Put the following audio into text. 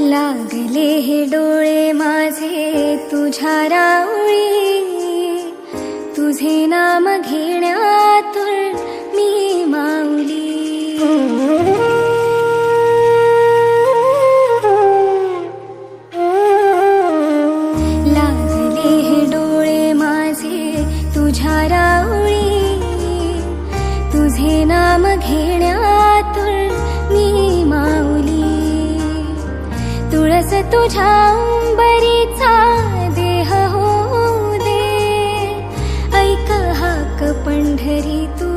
लागले हे डोळे माझे तुझ्या रावळी. तुझे नाम घेण्यातून मी माऊली. तुझ्या रावळी तुझे नाम घेण्यातुल मी माऊली. तुळस तुझ्या उंबरीचा देह हो दे. ऐक हाक पंढरी तू.